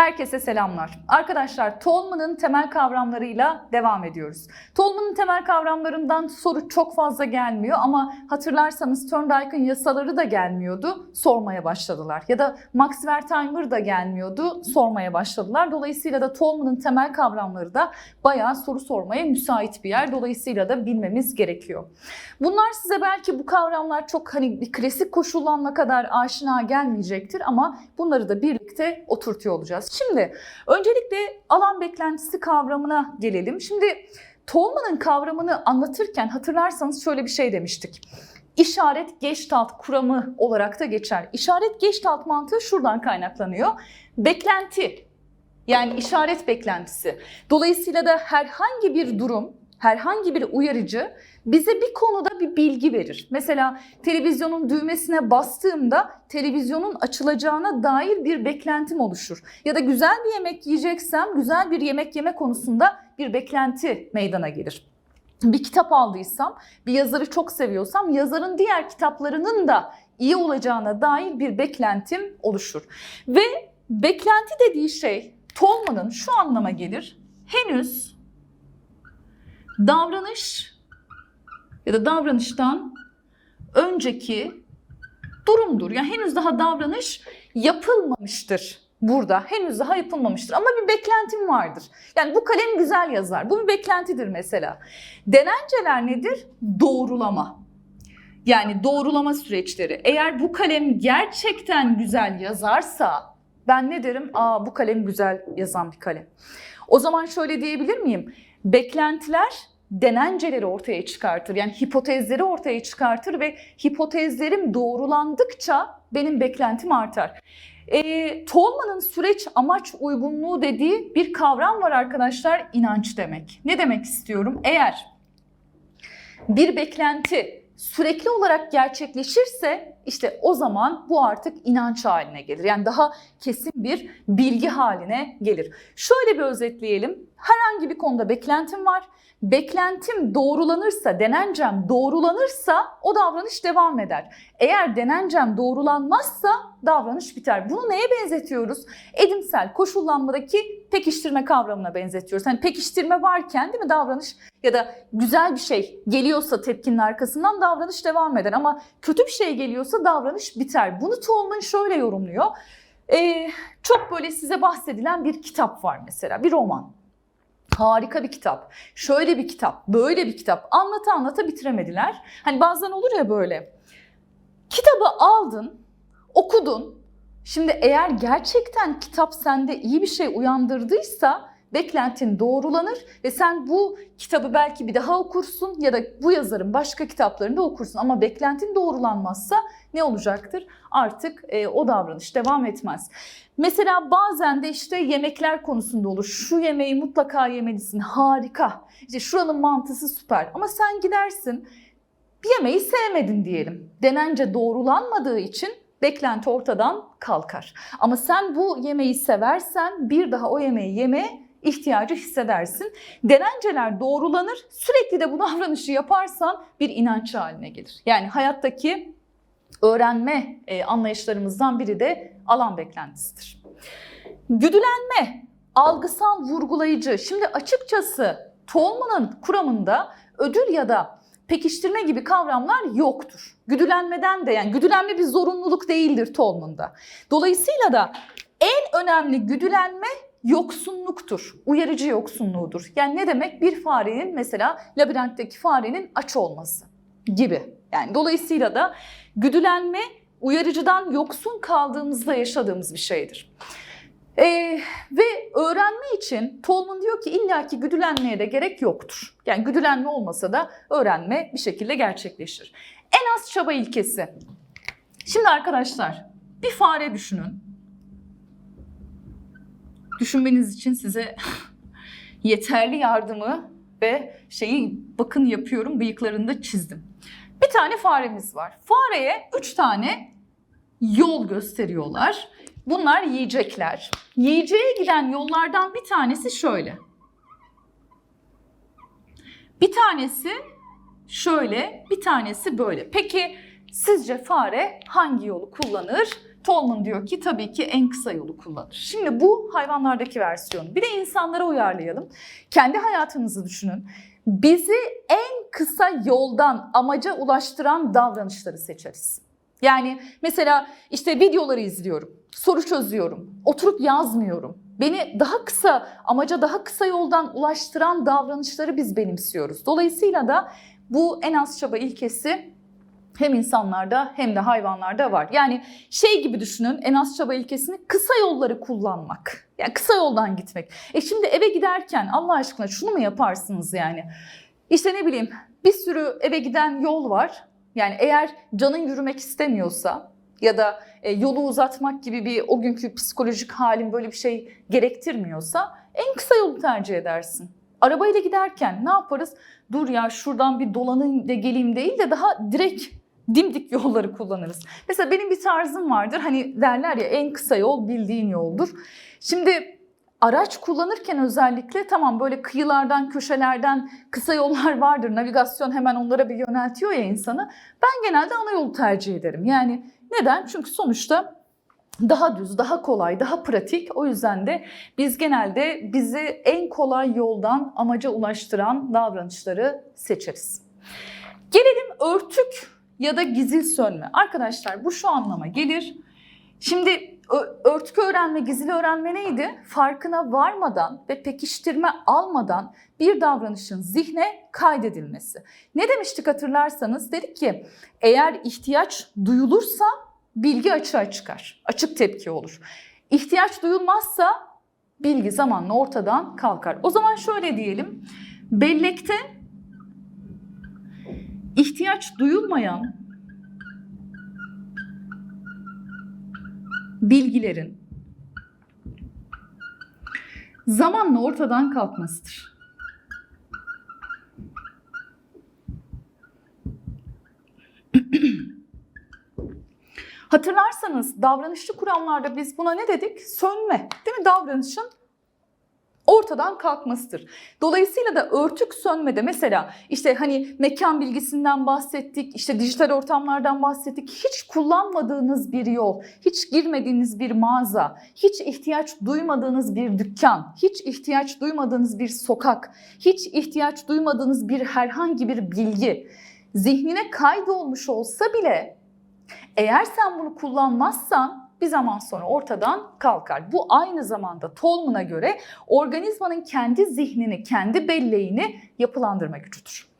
Herkese selamlar. Arkadaşlar Tolman'ın temel kavramlarıyla devam ediyoruz. Tolman'ın temel kavramlarından soru çok fazla gelmiyor ama hatırlarsanız Thorndike'ın yasaları da gelmiyordu, sormaya başladılar. Ya da Max Wertheimer da gelmiyordu, sormaya başladılar. Dolayısıyla da Tolman'ın temel kavramları da bayağı soru sormaya müsait bir yer. Dolayısıyla da bilmemiz gerekiyor. Bunlar size belki bu kavramlar çok hani klasik koşullanma kadar aşina gelmeyecektir ama bunları da birlikte oturtuyor olacağız. Şimdi öncelikle alan beklentisi kavramına gelelim. Şimdi Tolman'ın kavramını anlatırken hatırlarsanız şöyle bir şey demiştik. İşaret Gestalt kuramı olarak da geçer. İşaret Gestalt mantığı şuradan kaynaklanıyor. Beklenti yani işaret beklentisi. Dolayısıyla da herhangi bir durum, herhangi bir uyarıcı bize bir konuda bir bilgi verir. Mesela televizyonun düğmesine bastığımda televizyonun açılacağına dair bir beklentim oluşur. Ya da güzel bir yemek yiyeceksem güzel bir yemek yeme konusunda bir beklenti meydana gelir. Bir kitap aldıysam, bir yazarı çok seviyorsam yazarın diğer kitaplarının da iyi olacağına dair bir beklentim oluşur. Ve beklenti dediği şey Tolman'ın şu anlama gelir. Henüz davranış ya da davranıştan önceki durumdur. Yani henüz daha davranış yapılmamıştır burada. Henüz daha yapılmamıştır ama bir beklentim vardır. Yani bu kalem güzel yazar. Bu bir beklentidir mesela. Denenceler nedir? Doğrulama. Yani doğrulama süreçleri. Eğer bu kalem gerçekten güzel yazarsa ben ne derim? Aa bu kalem güzel yazan bir kalem. O zaman şöyle diyebilir miyim? Beklentiler denenceleri ortaya çıkartır. Yani hipotezleri ortaya çıkartır ve hipotezlerim doğrulandıkça benim beklentim artar. E, Tolman'ın süreç amaç uygunluğu dediği bir kavram var arkadaşlar. inanç demek. Ne demek istiyorum? Eğer bir beklenti sürekli olarak gerçekleşirse işte o zaman bu artık inanç haline gelir. Yani daha kesin bir bilgi haline gelir. Şöyle bir özetleyelim. Herhangi bir konuda beklentim var. Beklentim doğrulanırsa, denencem doğrulanırsa o davranış devam eder. Eğer denencem doğrulanmazsa davranış biter. Bunu neye benzetiyoruz? Edimsel koşullanmadaki pekiştirme kavramına benzetiyoruz. Hani pekiştirme varken değil mi davranış ya da güzel bir şey geliyorsa tepkinin arkasından davranış devam eder. Ama kötü bir şey geliyorsa davranış biter. Bunu Tolman şöyle yorumluyor. Ee, çok böyle size bahsedilen bir kitap var mesela, bir roman. Harika bir kitap. Şöyle bir kitap, böyle bir kitap. Anlata anlata bitiremediler. Hani bazen olur ya böyle. Kitabı aldın, okudun. Şimdi eğer gerçekten kitap sende iyi bir şey uyandırdıysa beklentin doğrulanır ve sen bu kitabı belki bir daha okursun ya da bu yazarın başka kitaplarını da okursun ama beklentin doğrulanmazsa ne olacaktır? Artık e, o davranış devam etmez. Mesela bazen de işte yemekler konusunda olur. Şu yemeği mutlaka yemelisin. Harika. İşte şuranın mantısı süper. Ama sen gidersin bir yemeği sevmedin diyelim. Denence doğrulanmadığı için beklenti ortadan kalkar. Ama sen bu yemeği seversen bir daha o yemeği yemeye ihtiyacı hissedersin. Denenceler doğrulanır. Sürekli de bu davranışı yaparsan bir inanç haline gelir. Yani hayattaki öğrenme e, anlayışlarımızdan biri de alan beklentisidir. Güdülenme, algısal vurgulayıcı. Şimdi açıkçası Tolman'ın kuramında ödül ya da pekiştirme gibi kavramlar yoktur. Güdülenmeden de yani güdülenme bir zorunluluk değildir Tolman'da. Dolayısıyla da en önemli güdülenme yoksunluktur. Uyarıcı yoksunluğudur. Yani ne demek? Bir farenin mesela labirentteki farenin aç olması gibi. Yani dolayısıyla da güdülenme uyarıcıdan yoksun kaldığımızda yaşadığımız bir şeydir. Ee, ve öğrenme için Tolman diyor ki illaki güdülenmeye de gerek yoktur. Yani güdülenme olmasa da öğrenme bir şekilde gerçekleşir. En az çaba ilkesi. Şimdi arkadaşlar bir fare düşünün. Düşünmeniz için size yeterli yardımı ve şeyi bakın yapıyorum bıyıklarını da çizdim. Bir tane faremiz var. Fareye üç tane yol gösteriyorlar. Bunlar yiyecekler. Yiyeceğe giden yollardan bir tanesi şöyle. Bir tanesi şöyle, bir tanesi böyle. Peki sizce fare hangi yolu kullanır? Tolman diyor ki tabii ki en kısa yolu kullanır. Şimdi bu hayvanlardaki versiyonu. Bir de insanlara uyarlayalım. Kendi hayatınızı düşünün. Bizi en kısa yoldan amaca ulaştıran davranışları seçeriz. Yani mesela işte videoları izliyorum, soru çözüyorum, oturup yazmıyorum. Beni daha kısa, amaca daha kısa yoldan ulaştıran davranışları biz benimsiyoruz. Dolayısıyla da bu en az çaba ilkesi hem insanlarda hem de hayvanlarda var. Yani şey gibi düşünün en az çaba ilkesini kısa yolları kullanmak. Yani kısa yoldan gitmek. E şimdi eve giderken Allah aşkına şunu mu yaparsınız yani? İşte ne bileyim bir sürü eve giden yol var. Yani eğer canın yürümek istemiyorsa ya da e, yolu uzatmak gibi bir o günkü psikolojik halin böyle bir şey gerektirmiyorsa en kısa yolu tercih edersin. Arabayla giderken ne yaparız? Dur ya şuradan bir dolanayım da geleyim değil de daha direkt dimdik yolları kullanırız. Mesela benim bir tarzım vardır. Hani derler ya en kısa yol bildiğin yoldur. Şimdi araç kullanırken özellikle tamam böyle kıyılardan, köşelerden kısa yollar vardır. Navigasyon hemen onlara bir yöneltiyor ya insanı. Ben genelde ana yolu tercih ederim. Yani neden? Çünkü sonuçta daha düz, daha kolay, daha pratik. O yüzden de biz genelde bizi en kolay yoldan amaca ulaştıran davranışları seçeriz. Gelelim örtük ya da gizil sönme. Arkadaşlar bu şu anlama gelir. Şimdi ö- örtük öğrenme, gizli öğrenme neydi? Farkına varmadan ve pekiştirme almadan bir davranışın zihne kaydedilmesi. Ne demiştik hatırlarsanız? Dedik ki eğer ihtiyaç duyulursa bilgi açığa çıkar. Açık tepki olur. İhtiyaç duyulmazsa bilgi zamanla ortadan kalkar. O zaman şöyle diyelim. Bellekte ihtiyaç duyulmayan bilgilerin zamanla ortadan kalkmasıdır. Hatırlarsanız davranışçı kuramlarda biz buna ne dedik? Sönme, değil mi? Davranışın ortadan kalkmasıdır. Dolayısıyla da örtük sönmede mesela işte hani mekan bilgisinden bahsettik, işte dijital ortamlardan bahsettik. Hiç kullanmadığınız bir yol, hiç girmediğiniz bir mağaza, hiç ihtiyaç duymadığınız bir dükkan, hiç ihtiyaç duymadığınız bir sokak, hiç ihtiyaç duymadığınız bir herhangi bir bilgi zihnine kaydolmuş olsa bile eğer sen bunu kullanmazsan bir zaman sonra ortadan kalkar. Bu aynı zamanda Tolman'a göre organizmanın kendi zihnini, kendi belleğini yapılandırma gücüdür.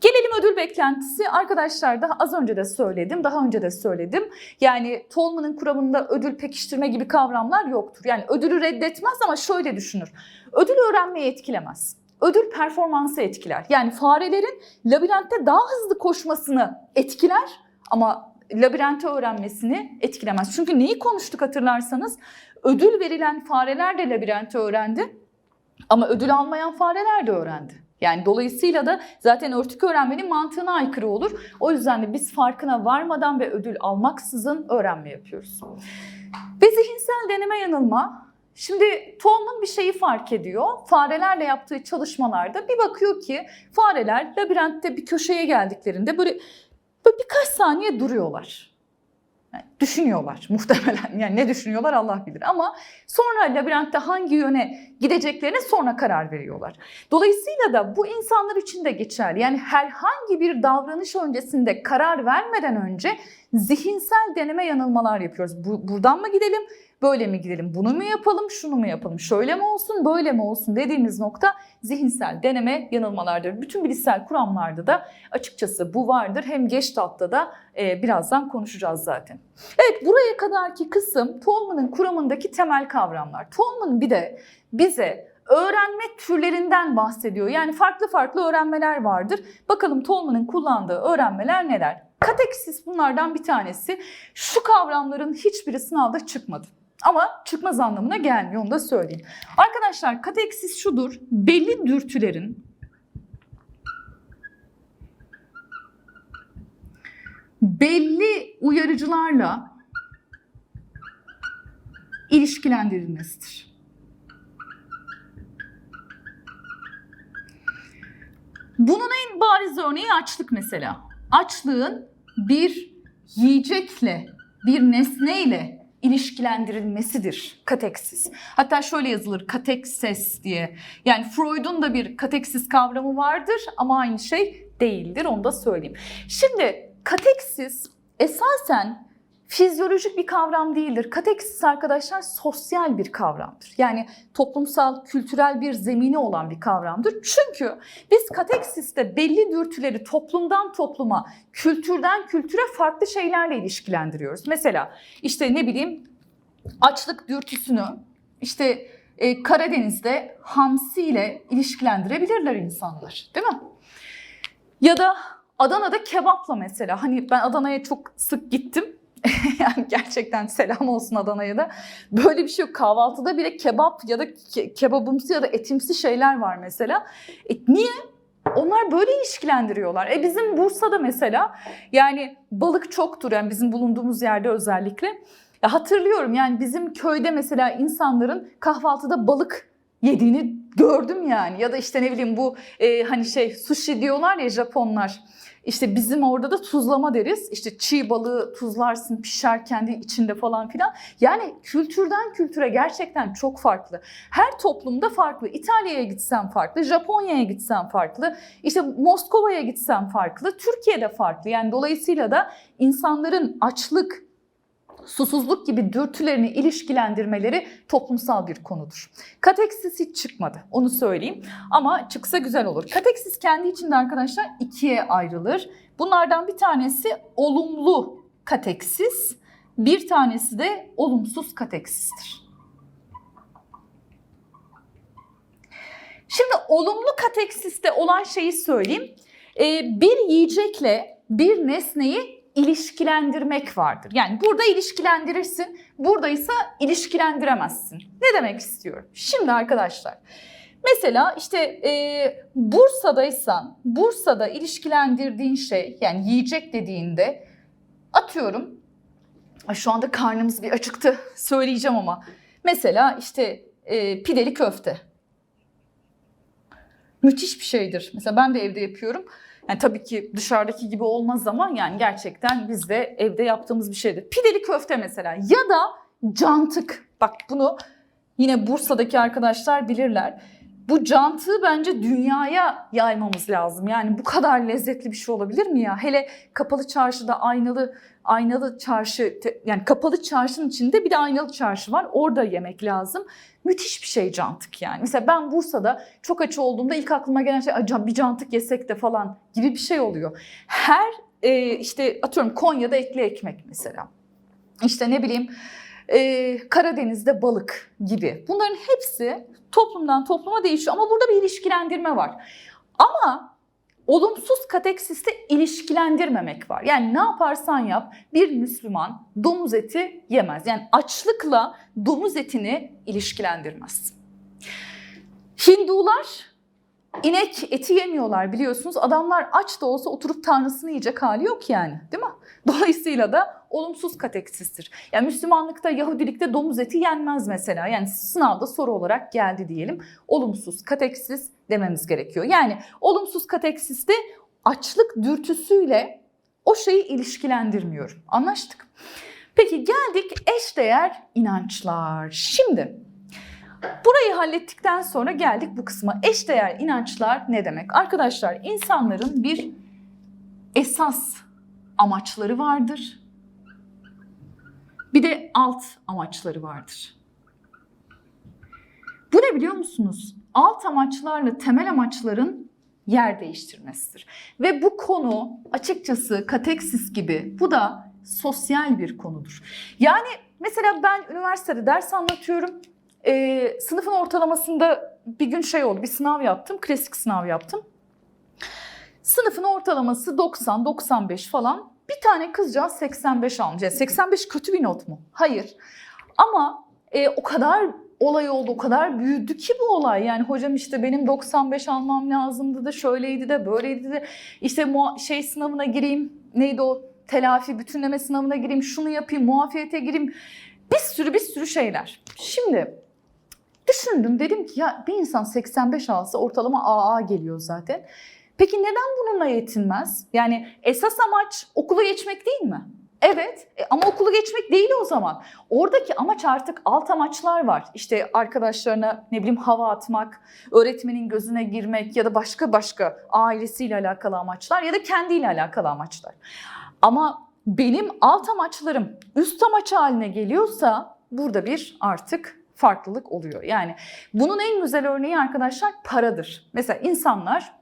Gelelim ödül beklentisi. Arkadaşlar daha az önce de söyledim, daha önce de söyledim. Yani Tolman'ın kuramında ödül pekiştirme gibi kavramlar yoktur. Yani ödülü reddetmez ama şöyle düşünür. Ödül öğrenmeyi etkilemez. Ödül performansı etkiler. Yani farelerin labirentte daha hızlı koşmasını etkiler ama labirenti öğrenmesini etkilemez. Çünkü neyi konuştuk hatırlarsanız? Ödül verilen fareler de labirenti öğrendi ama ödül almayan fareler de öğrendi. Yani dolayısıyla da zaten örtük öğrenmenin mantığına aykırı olur. O yüzden de biz farkına varmadan ve ödül almaksızın öğrenme yapıyoruz. Ve zihinsel deneme yanılma. Şimdi Tolman bir şeyi fark ediyor. Farelerle yaptığı çalışmalarda bir bakıyor ki fareler labirentte bir köşeye geldiklerinde böyle Böyle birkaç saniye duruyorlar. Yani düşünüyorlar muhtemelen. Yani ne düşünüyorlar Allah bilir. Ama sonra labirentte hangi yöne gideceklerine sonra karar veriyorlar. Dolayısıyla da bu insanlar için de geçerli. Yani herhangi bir davranış öncesinde karar vermeden önce zihinsel deneme yanılmalar yapıyoruz. Bu, buradan mı gidelim? Böyle mi gidelim? Bunu mu yapalım? Şunu mu yapalım? Şöyle mi olsun? Böyle mi olsun? Dediğimiz nokta zihinsel deneme yanılmalardır. Bütün bilişsel kuramlarda da açıkçası bu vardır. Hem Gestalt'ta da e, birazdan konuşacağız zaten. Evet buraya kadarki kısım Tolman'ın kuramındaki temel kavramlar. Tolman bir de bize öğrenme türlerinden bahsediyor. Yani farklı farklı öğrenmeler vardır. Bakalım Tolman'ın kullandığı öğrenmeler neler? Kateksis bunlardan bir tanesi. Şu kavramların hiçbiri sınavda çıkmadı. Ama çıkmaz anlamına gelmiyor onu da söyleyeyim. Arkadaşlar kateksis şudur. Belli dürtülerin belli uyarıcılarla ilişkilendirilmesidir. Bunun en bariz örneği açlık mesela. Açlığın bir yiyecekle, bir nesneyle ilişkilendirilmesidir kateksis. Hatta şöyle yazılır katekses diye. Yani Freud'un da bir kateksis kavramı vardır ama aynı şey değildir onu da söyleyeyim. Şimdi kateksis esasen fizyolojik bir kavram değildir. Kateksis arkadaşlar sosyal bir kavramdır. Yani toplumsal, kültürel bir zemini olan bir kavramdır. Çünkü biz kateksiste belli dürtüleri toplumdan topluma, kültürden kültüre farklı şeylerle ilişkilendiriyoruz. Mesela işte ne bileyim açlık dürtüsünü işte e, Karadeniz'de hamsi ile ilişkilendirebilirler insanlar değil mi? Ya da Adana'da kebapla mesela. Hani ben Adana'ya çok sık gittim. yani gerçekten selam olsun Adana'ya da. Böyle bir şey yok. Kahvaltıda bile kebap ya da ke- kebabımsı ya da etimsi şeyler var mesela. E niye? Onlar böyle ilişkilendiriyorlar. E bizim Bursa'da mesela yani balık çoktur yani bizim bulunduğumuz yerde özellikle. Ya hatırlıyorum yani bizim köyde mesela insanların kahvaltıda balık yediğini gördüm yani. Ya da işte ne bileyim bu e, hani şey sushi diyorlar ya Japonlar. İşte bizim orada da tuzlama deriz. İşte çiğ balığı tuzlarsın pişer kendi içinde falan filan. Yani kültürden kültüre gerçekten çok farklı. Her toplumda farklı. İtalya'ya gitsen farklı, Japonya'ya gitsen farklı, işte Moskova'ya gitsen farklı, Türkiye'de farklı. Yani dolayısıyla da insanların açlık, susuzluk gibi dürtülerini ilişkilendirmeleri toplumsal bir konudur. Kateksis hiç çıkmadı onu söyleyeyim ama çıksa güzel olur. Kateksis kendi içinde arkadaşlar ikiye ayrılır. Bunlardan bir tanesi olumlu kateksis, bir tanesi de olumsuz kateksistir. Şimdi olumlu kateksiste olan şeyi söyleyeyim. Ee, bir yiyecekle bir nesneyi ilişkilendirmek vardır. Yani burada ilişkilendirirsin, burada ise ilişkilendiremezsin. Ne demek istiyorum? Şimdi arkadaşlar, mesela işte e, Bursa'daysan, Bursa'da ilişkilendirdiğin şey, yani yiyecek dediğinde atıyorum, şu anda karnımız bir acıktı, söyleyeceğim ama. Mesela işte e, pideli köfte. Müthiş bir şeydir. Mesela ben de evde yapıyorum. Yani tabii ki dışarıdaki gibi olmaz ama yani gerçekten biz de evde yaptığımız bir şeydir. Pideli köfte mesela ya da cantık. Bak bunu yine Bursa'daki arkadaşlar bilirler. Bu cantığı bence dünyaya yaymamız lazım. Yani bu kadar lezzetli bir şey olabilir mi ya? Hele kapalı çarşıda aynalı aynalı çarşı yani kapalı çarşının içinde bir de aynalı çarşı var. Orada yemek lazım. Müthiş bir şey cantık yani. Mesela ben Bursa'da çok aç olduğumda ilk aklıma gelen şey "Acaba bir cantık yesek de falan gibi bir şey oluyor. Her e, işte atıyorum Konya'da etli ekmek mesela. İşte ne bileyim e, Karadeniz'de balık gibi. Bunların hepsi toplumdan topluma değişiyor ama burada bir ilişkilendirme var. Ama olumsuz kateksiste ilişkilendirmemek var. Yani ne yaparsan yap bir Müslüman domuz eti yemez. Yani açlıkla domuz etini ilişkilendirmez. Hindular inek eti yemiyorlar biliyorsunuz. Adamlar aç da olsa oturup tanrısını yiyecek hali yok yani değil mi? Dolayısıyla da olumsuz kateksistir. Yani Müslümanlıkta, Yahudilikte domuz eti yenmez mesela. Yani sınavda soru olarak geldi diyelim. Olumsuz kateksis dememiz gerekiyor. Yani olumsuz kateksiste açlık dürtüsüyle o şeyi ilişkilendirmiyorum. Anlaştık. Peki geldik eşdeğer inançlar. Şimdi burayı hallettikten sonra geldik bu kısma. Eşdeğer inançlar ne demek? Arkadaşlar insanların bir esas amaçları vardır. Bir de alt amaçları vardır. Bu ne biliyor musunuz? Alt amaçlarla temel amaçların yer değiştirmesidir. Ve bu konu açıkçası kateksis gibi bu da sosyal bir konudur. Yani mesela ben üniversitede ders anlatıyorum. Ee, sınıfın ortalamasında bir gün şey oldu, bir sınav yaptım, klasik sınav yaptım. Sınıfın ortalaması 90-95 falan. Bir tane kızcağız 85 almış. Yani 85 kötü bir not mu? Hayır. Ama e, o kadar olay oldu, o kadar büyüdü ki bu olay. Yani hocam işte benim 95 almam lazımdı da şöyleydi de böyleydi de işte şey sınavına gireyim. Neydi o? Telafi bütünleme sınavına gireyim, şunu yapayım, muafiyete gireyim. Bir sürü bir sürü şeyler. Şimdi düşündüm dedim ki ya bir insan 85 alsa ortalama AA geliyor zaten. Peki neden bununla yetinmez? Yani esas amaç okula geçmek değil mi? Evet e, ama okulu geçmek değil o zaman. Oradaki amaç artık alt amaçlar var. İşte arkadaşlarına ne bileyim hava atmak, öğretmenin gözüne girmek ya da başka başka ailesiyle alakalı amaçlar ya da kendiyle alakalı amaçlar. Ama benim alt amaçlarım üst amaç haline geliyorsa burada bir artık farklılık oluyor. Yani bunun en güzel örneği arkadaşlar paradır. Mesela insanlar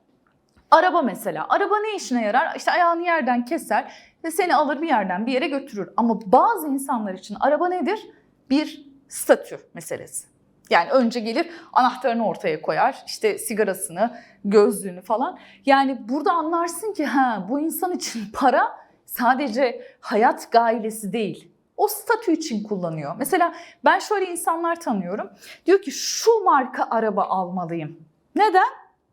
araba mesela. Araba ne işine yarar? İşte ayağını yerden keser ve seni alır bir yerden bir yere götürür. Ama bazı insanlar için araba nedir? Bir statü meselesi. Yani önce gelir anahtarını ortaya koyar, işte sigarasını, gözlüğünü falan. Yani burada anlarsın ki ha bu insan için para sadece hayat gailesi değil. O statü için kullanıyor. Mesela ben şöyle insanlar tanıyorum. Diyor ki şu marka araba almalıyım. Neden?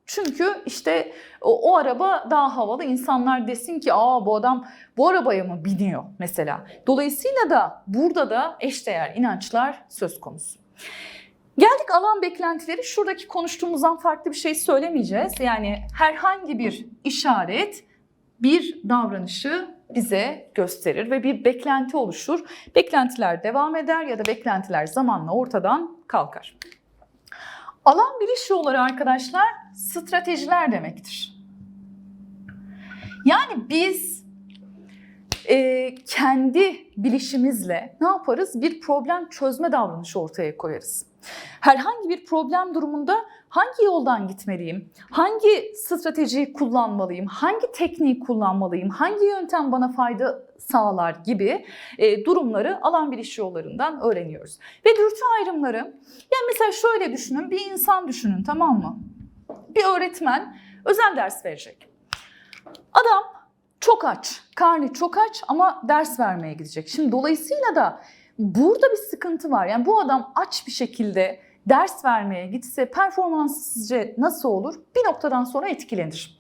Çünkü işte o, o araba daha havalı. İnsanlar desin ki aa bu adam bu arabaya mı biniyor mesela. Dolayısıyla da burada da eşdeğer inançlar söz konusu. Geldik alan beklentileri. Şuradaki konuştuğumuzdan farklı bir şey söylemeyeceğiz. Yani herhangi bir işaret bir davranışı bize gösterir ve bir beklenti oluşur. Beklentiler devam eder ya da beklentiler zamanla ortadan kalkar. Alan biliş yolları arkadaşlar stratejiler demektir. Yani biz e, kendi bilişimizle ne yaparız? Bir problem çözme davranışı ortaya koyarız. Herhangi bir problem durumunda hangi yoldan gitmeliyim? Hangi stratejiyi kullanmalıyım? Hangi tekniği kullanmalıyım? Hangi yöntem bana fayda sağlar gibi e, durumları alan biliş yollarından öğreniyoruz. Ve dürtü ayrımları, yani mesela şöyle düşünün, bir insan düşünün tamam mı? Bir öğretmen özel ders verecek. Adam çok aç, karnı çok aç ama ders vermeye gidecek. Şimdi dolayısıyla da burada bir sıkıntı var. Yani bu adam aç bir şekilde ders vermeye gitse performansı sizce nasıl olur? Bir noktadan sonra etkilenir.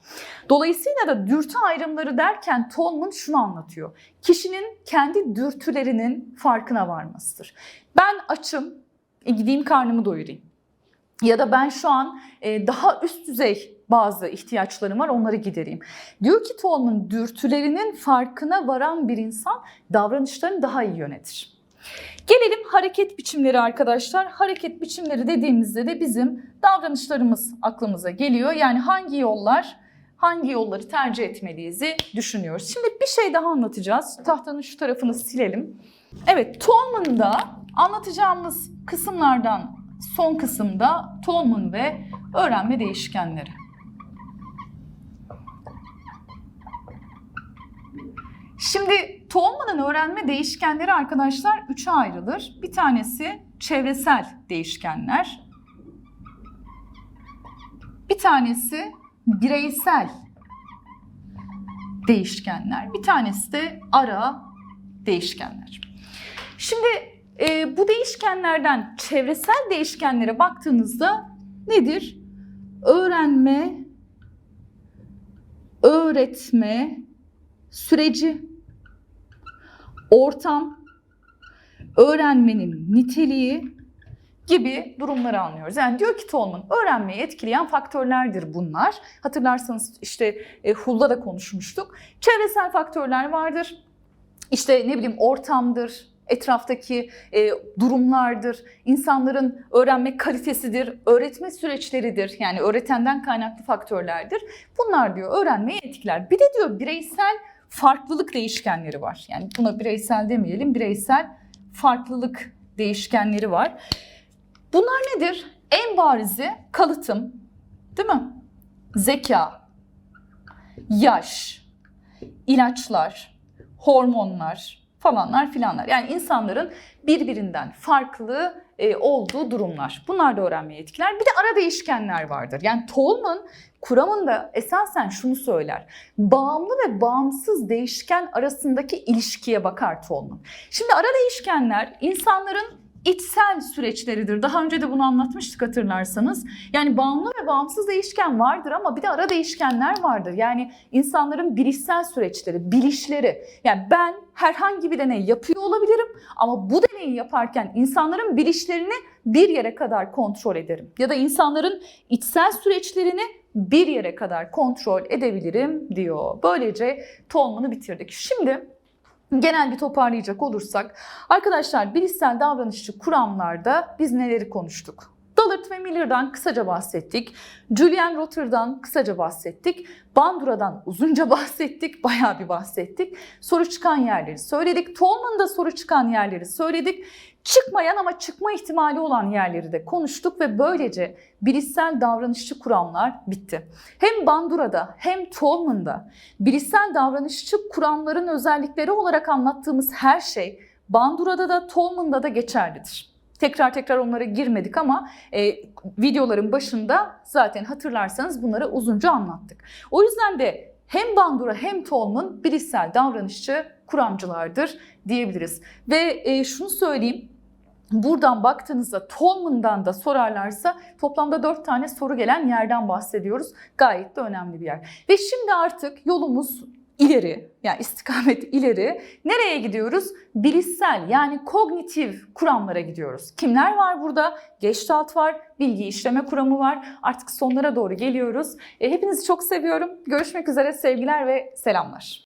Dolayısıyla da dürtü ayrımları derken Tolman şunu anlatıyor. Kişinin kendi dürtülerinin farkına varmasıdır. Ben açım, e gideyim karnımı doyurayım. Ya da ben şu an e, daha üst düzey bazı ihtiyaçlarım var onları gidereyim. Diyor ki Tolman dürtülerinin farkına varan bir insan davranışlarını daha iyi yönetir. Gelelim hareket biçimleri arkadaşlar. Hareket biçimleri dediğimizde de bizim davranışlarımız aklımıza geliyor. Yani hangi yollar, hangi yolları tercih etmeliyizi düşünüyoruz. Şimdi bir şey daha anlatacağız. Tahtanın şu tarafını silelim. Evet, Tolman'da anlatacağımız kısımlardan son kısımda Tolman ve öğrenme değişkenleri. Şimdi Tolman'ın öğrenme değişkenleri arkadaşlar üçe ayrılır. Bir tanesi çevresel değişkenler. Bir tanesi bireysel değişkenler. Bir tanesi de ara değişkenler. Şimdi e, bu değişkenlerden çevresel değişkenlere baktığınızda nedir? Öğrenme, öğretme, süreci, ortam, öğrenmenin niteliği gibi durumları anlıyoruz. Yani diyor ki Tolman öğrenmeyi etkileyen faktörlerdir bunlar. Hatırlarsanız işte e, Hull'da da konuşmuştuk. Çevresel faktörler vardır. İşte ne bileyim ortamdır, etraftaki e, durumlardır, insanların öğrenme kalitesidir, öğretme süreçleridir. Yani öğretenden kaynaklı faktörlerdir. Bunlar diyor öğrenmeyi etkiler. Bir de diyor bireysel farklılık değişkenleri var. Yani buna bireysel demeyelim, bireysel farklılık değişkenleri var. Bunlar nedir? En barizi kalıtım, değil mi? Zeka, yaş, ilaçlar, hormonlar falanlar filanlar. Yani insanların birbirinden farklı e, olduğu durumlar. Bunlar da öğrenmeyi etkiler. Bir de ara değişkenler vardır. Yani Tolman kuramında esasen şunu söyler. Bağımlı ve bağımsız değişken arasındaki ilişkiye bakar Tolman. Şimdi ara değişkenler insanların içsel süreçleridir. Daha önce de bunu anlatmıştık hatırlarsanız. Yani bağımlı ve bağımsız değişken vardır ama bir de ara değişkenler vardır. Yani insanların bilişsel süreçleri, bilişleri. Yani ben herhangi bir deney yapıyor olabilirim ama bu deneyi yaparken insanların bilişlerini bir yere kadar kontrol ederim. Ya da insanların içsel süreçlerini bir yere kadar kontrol edebilirim diyor. Böylece Tolman'ı bitirdik. Şimdi genel bir toparlayacak olursak arkadaşlar bilişsel davranışçı kuramlarda biz neleri konuştuk? Dallard ve Miller'dan kısaca bahsettik. Julian Rotter'dan kısaca bahsettik. Bandura'dan uzunca bahsettik. Bayağı bir bahsettik. Soru çıkan yerleri söyledik. Tolman'da soru çıkan yerleri söyledik. Çıkmayan ama çıkma ihtimali olan yerleri de konuştuk ve böylece bilişsel davranışçı kuramlar bitti. Hem Bandura'da hem Tolman'da bilişsel davranışçı kuramların özellikleri olarak anlattığımız her şey Bandura'da da Tolman'da da geçerlidir. Tekrar tekrar onlara girmedik ama e, videoların başında zaten hatırlarsanız bunları uzunca anlattık. O yüzden de hem Bandura hem Tolman bilişsel davranışçı kuramcılardır diyebiliriz. Ve e, şunu söyleyeyim, buradan baktığınızda Tolman'dan da sorarlarsa toplamda 4 tane soru gelen yerden bahsediyoruz. Gayet de önemli bir yer. Ve şimdi artık yolumuz ileri yani istikamet ileri. Nereye gidiyoruz? Bilişsel yani kognitif kuramlara gidiyoruz. Kimler var burada? Gestalt var, bilgi işleme kuramı var. Artık sonlara doğru geliyoruz. E, hepinizi çok seviyorum. Görüşmek üzere sevgiler ve selamlar.